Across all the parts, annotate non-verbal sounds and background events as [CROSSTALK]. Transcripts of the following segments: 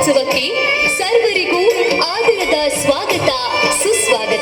ಮಹೋತ್ಸವಕ್ಕೆ ಸರ್ವರಿಗೂ ಆದರದ ಸ್ವಾಗತ ಸುಸ್ವಾಗತ.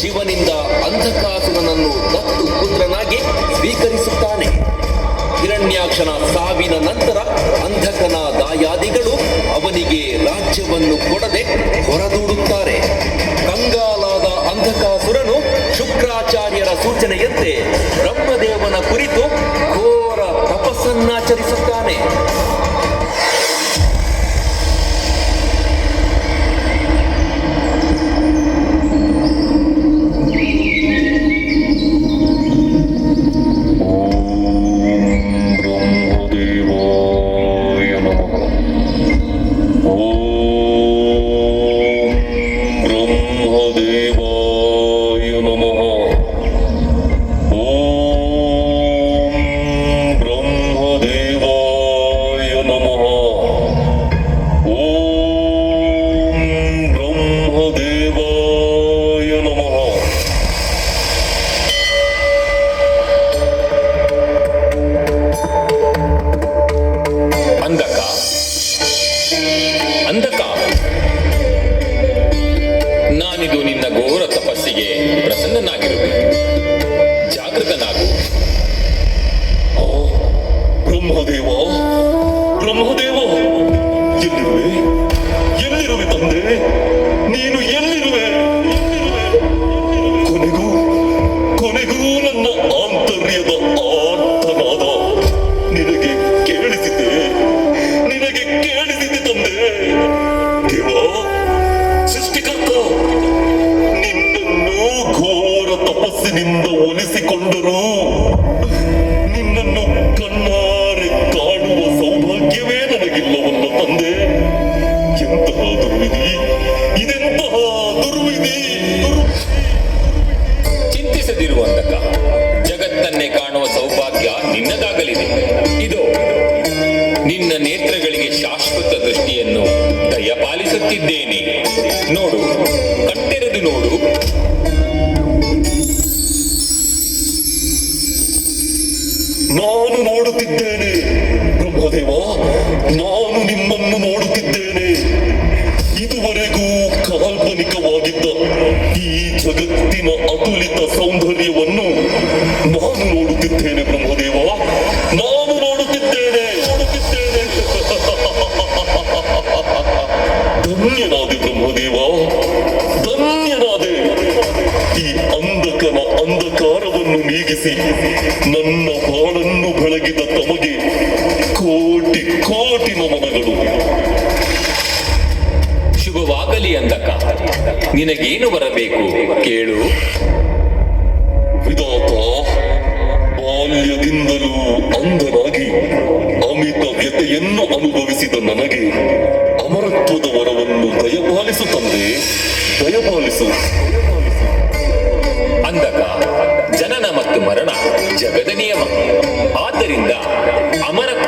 ಶಿವನಿಂದ ಅಂಧಕಾಸುರನನ್ನು ದತ್ತು ಪುತ್ರನಾಗಿ ಸ್ವೀಕರಿಸುತ್ತಾನೆ. ಹಿರಣ್ಯಾಕ್ಷನ ಸಾವಿನ ನಂತರ ಅಂಧಕನ ದಾಯಾದಿಗಳು ಅವನಿಗೆ ರಾಜ್ಯವನ್ನು ಕೊಡದೆ ಹೊರದೂಡುತ್ತಾರೆ. ಕಂಗಾಲಾದ ಅಂಧಕಾಸುರನು ಶುಕ್ರಾಚಾರ್ಯರ ಸೂಚನೆಯಂತೆ ಬ್ರಹ್ಮದೇವನ ಕುರಿತು ಘೋರ ತಪಸ್ಸನ್ನಾಚರಿಸುತ್ತಾನೆ.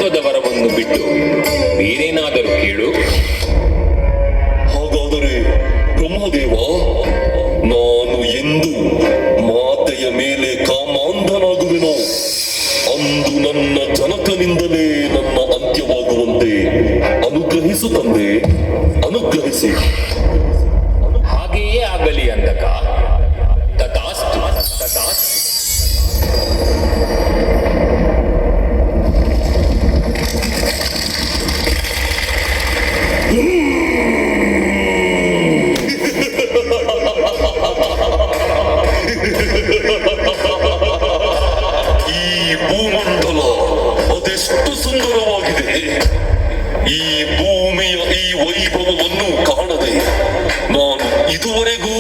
ಭಾಗದವರ ಒಂದು ಬಿಟ್ಟು ಭೂಮಂಡಲ ಅದೆಷ್ಟು ಸುಂದರವಾಗಿದೆ ಈ ಭೂಮಿಯ ಈ ವೈಭವವನ್ನು ಕಾಣದೆ ನಾನು ಇದುವರೆಗೂ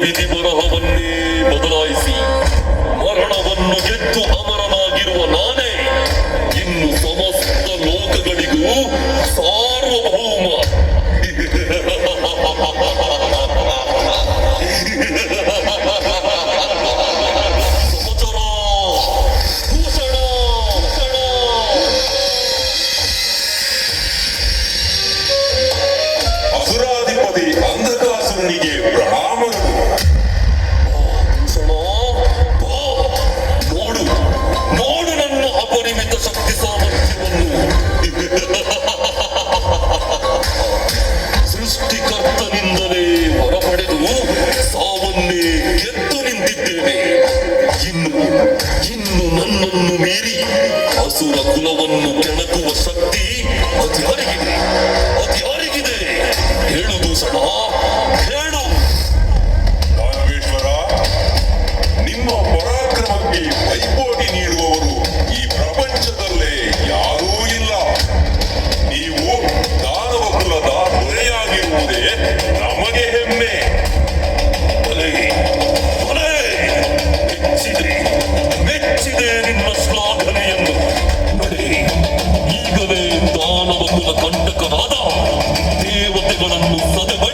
ವಿಧಿ ಬರಹವನ್ನೇ ಬದಲಾಯಿಸಿ ಮರಣವನ್ನು ಗೆದ್ದು ಅಮರ ಕತ್ತಲಿನಿಂದಲೇ ಹೊರಪಡೆದು ಸಾವನ್ನೇ ಗೆದ್ದು ನಿಂತಿದ್ದೇನೆ. ಇನ್ನು ಇನ್ನು ನನ್ನನ್ನು ಮೀರಿ ಹಸುರ ಕುಲವನ್ನು ಕೆಳ ربك غضب تي وتي غنم مصدق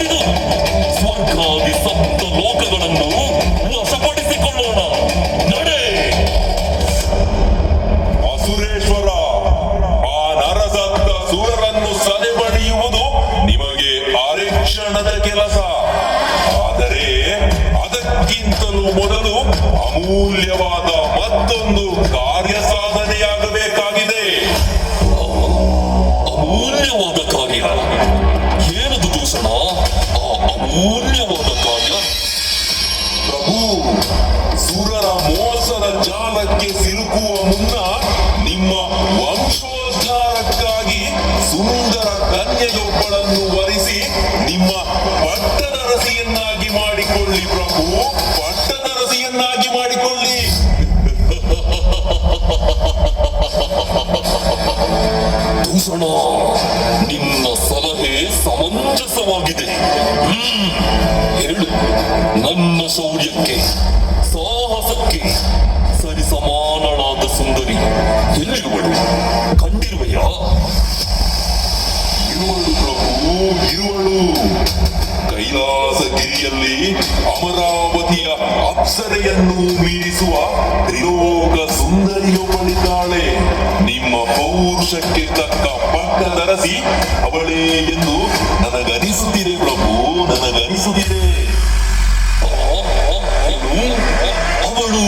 ಭೂಷಣ ನಿಮ್ಮ ಸಲಹೆ ಸಮಂಜಸವಾಗಿದೆ. ಹ್ಮ್ ಹೇಳು ನನ್ನ ಶೌರ್ಯಕ್ಕೆ, ಸಾಹಸಕ್ಕೆ ಸರಿ ಸಮಾನಳಾದ ಸುಂದರಿ, ಎಲ್ಲಿರುವಳು? ಕಂಡಿರುವೆಯಾ? ಇರುವಳು ಪ್ರಭು, ಇರುವಳು. ಕೈಲಾಸಗಿರಿಯಲ್ಲಿ ಅಮರಾವತಿಯ ಅಪ್ಸರೆಯನ್ನು ಮೀರಿಸುವ ತ್ರಿಲೋಕ ಸುಂದರಿಯೊಬ್ಬಳಿದ್ದಾಳೆ. ಪೌರುಷಕ್ಕೆ ತಕ್ಕ ಪಟ್ಟ ತರಸಿ ಅವಳೇ ಎಂದು ನನಗನಿಸುತ್ತಿದೆ ಪ್ರಭು, ನನಗನಿಸುತ್ತಿದೆ. ಅವಳು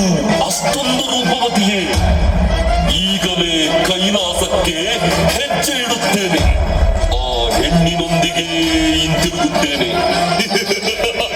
ಅಷ್ಟೊಂದು ರೂಪವತಿಯೇ. ಈಗಲೇ ಕೈಲಾಸಕ್ಕೆ ಹೆಜ್ಜೆ ಇಡುತ್ತೇನೆ. ಆ ಹೆಣ್ಣಿನೊಂದಿಗೆ ಹಿಂತಿರುಗುತ್ತೇನೆ. [LAUGHS]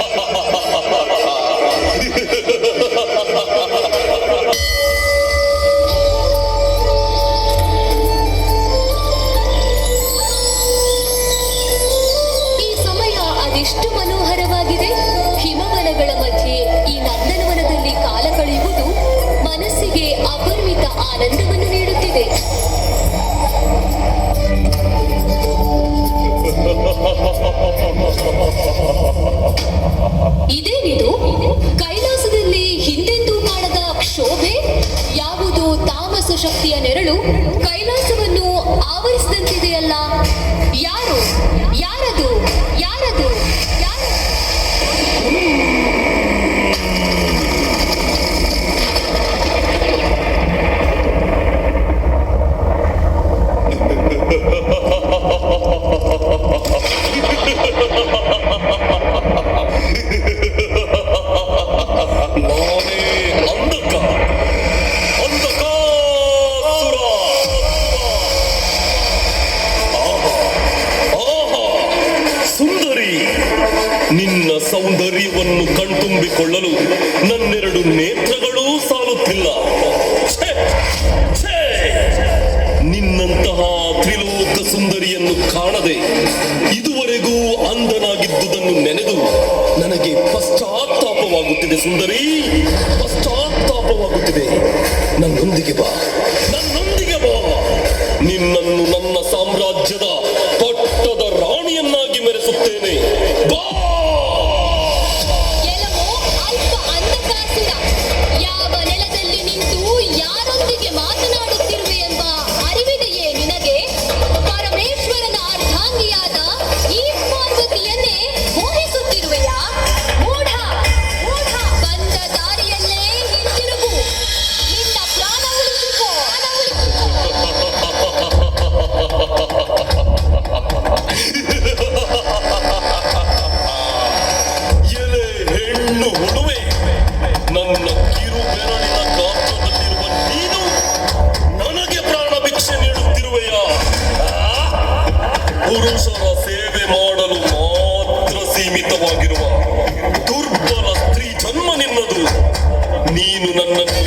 Preço tênis. ಸೇರುವೆಯ ಪುರುಷರ ಸೇವೆ ಮಾಡಲು ಮಾತ್ರ ಸೀಮಿತವಾಗಿರುವ ದುರ್ಬಲ ಸ್ತ್ರೀ ಜನ್ಮ ನಿನ್ನದು. ನೀನು ನನ್ನನ್ನು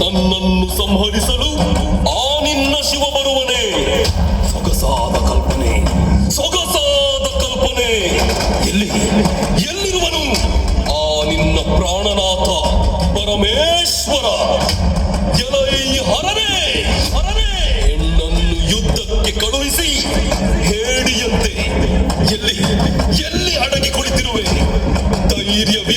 ನನ್ನನ್ನು ಸಂಹರಿಸಲು ಆ ನಿನ್ನ ಶಿವ ಬರುವನೇ. ಸೊಗಸಾದ ಕಲ್ಪನೆ ಸೊಗಸಾದ ಕಲ್ಪನೆ. ಎಲ್ಲಿ, ಎಲ್ಲಿರುವನು? ಆ ನಿನ್ನ ಪ್ರಾಣನಾಥ ಪರಮೇಶ್ವರ. ಎಲೈ ಹರನೇ ಹರನೇ ಹೆಣ್ಣನ್ನು ಯುದ್ಧಕ್ಕೆ ಕಳುಹಿಸಿ ಹೇಳಿಯಂತೆ ಎಲ್ಲಿ Yeah.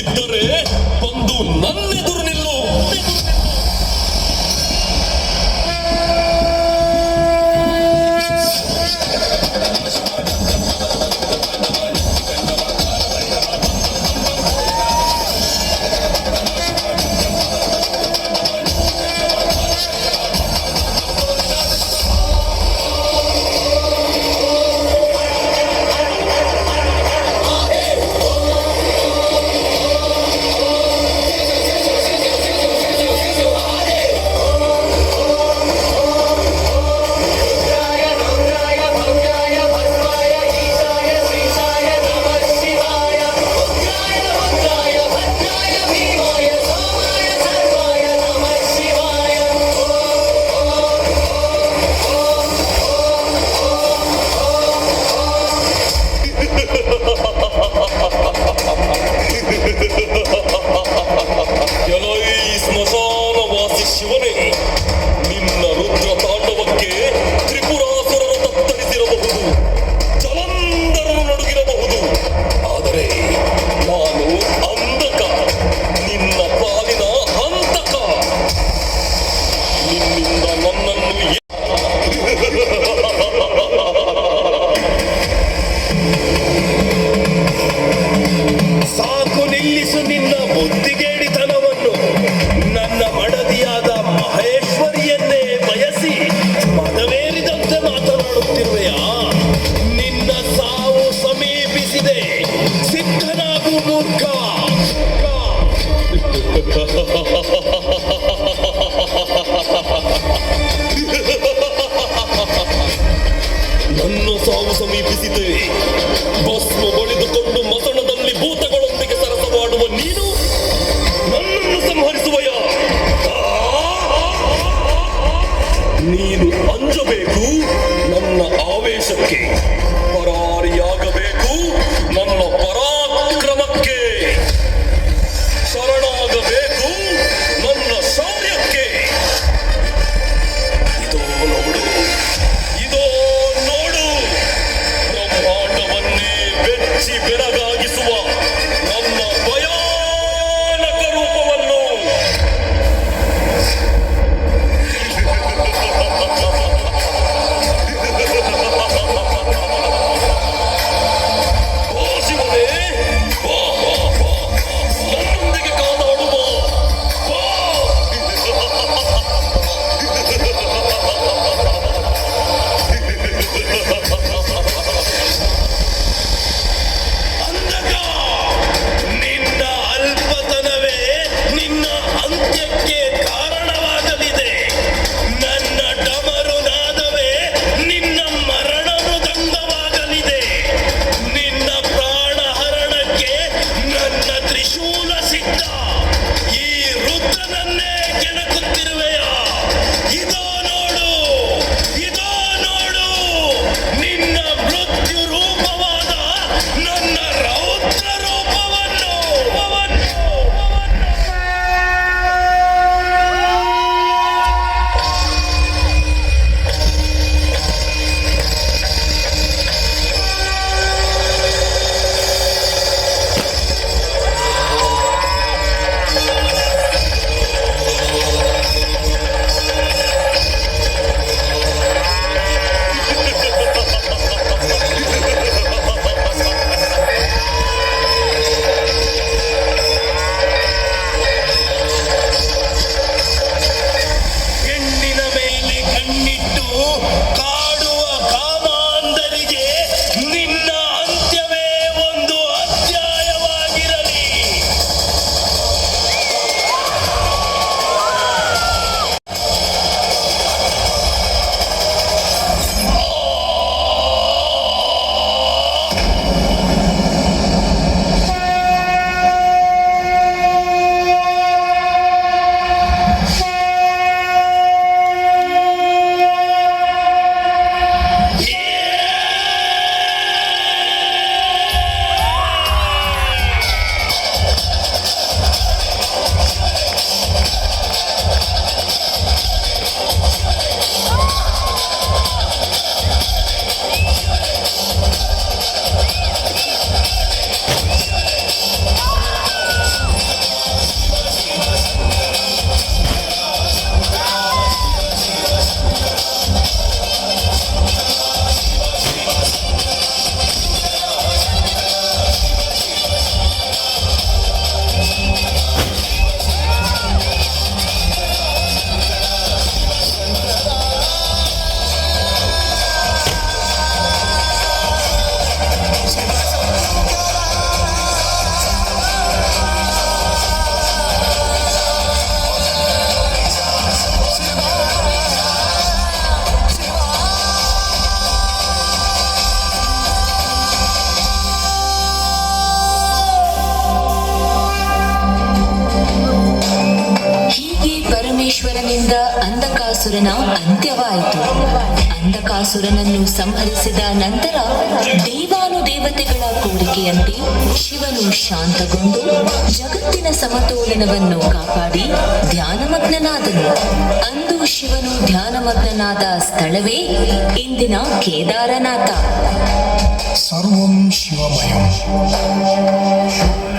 ಅಂಧಕಾಸುರನ ಅಂತ್ಯವಾಯಿತು. ಅಂಧಕಾಸುರನನ್ನು ಸಂಹರಿಸಿದ ನಂತರ ದೇವಾನುದೇವತೆಗಳ ಕೋರಿಕೆಯಂತೆ ಶಿವನು ಶಾಂತಗೊಂಡು ಜಗತ್ತಿನ ಸಮತೋಲನವನ್ನು ಕಾಪಾಡಿ ಧ್ಯಾನಮಗ್ನನಾದನು. ಅಂದು ಶಿವನು ಧ್ಯಾನಮಗ್ನನಾದ ಸ್ಥಳವೇ ಇಂದಿನ ಕೇದಾರನಾಥ. ಸರ್ವಂ ಶಿವಮಯಂ.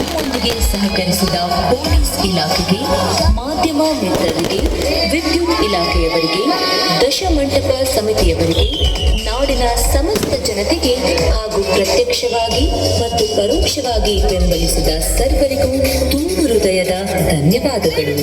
ನಮ್ಮೊಂದಿಗೆ ಸಹಕರಿಸಿದ ಪೊಲೀಸ್ ಇಲಾಖೆಗೆ, ಮಾಧ್ಯಮ ಮಿತ್ರರಿಗೆ ವಿದ್ಯುತ್ ಇಲಾಖೆಯವರಿಗೆ, ದಶಮಂಟಪ ಸಮಿತಿಯವರಿಗೆ, ನಾಡಿನ ಸಮಸ್ತ ಜನತೆಗೆ ಹಾಗೂ ಪ್ರತ್ಯಕ್ಷವಾಗಿ ಮತ್ತು ಪರೋಕ್ಷವಾಗಿ ಬೆಂಬಲಿಸಿದ ಸರ್ವರಿಗೂ ತುಂಬು ಹೃದಯದ ಧನ್ಯವಾದಗಳು.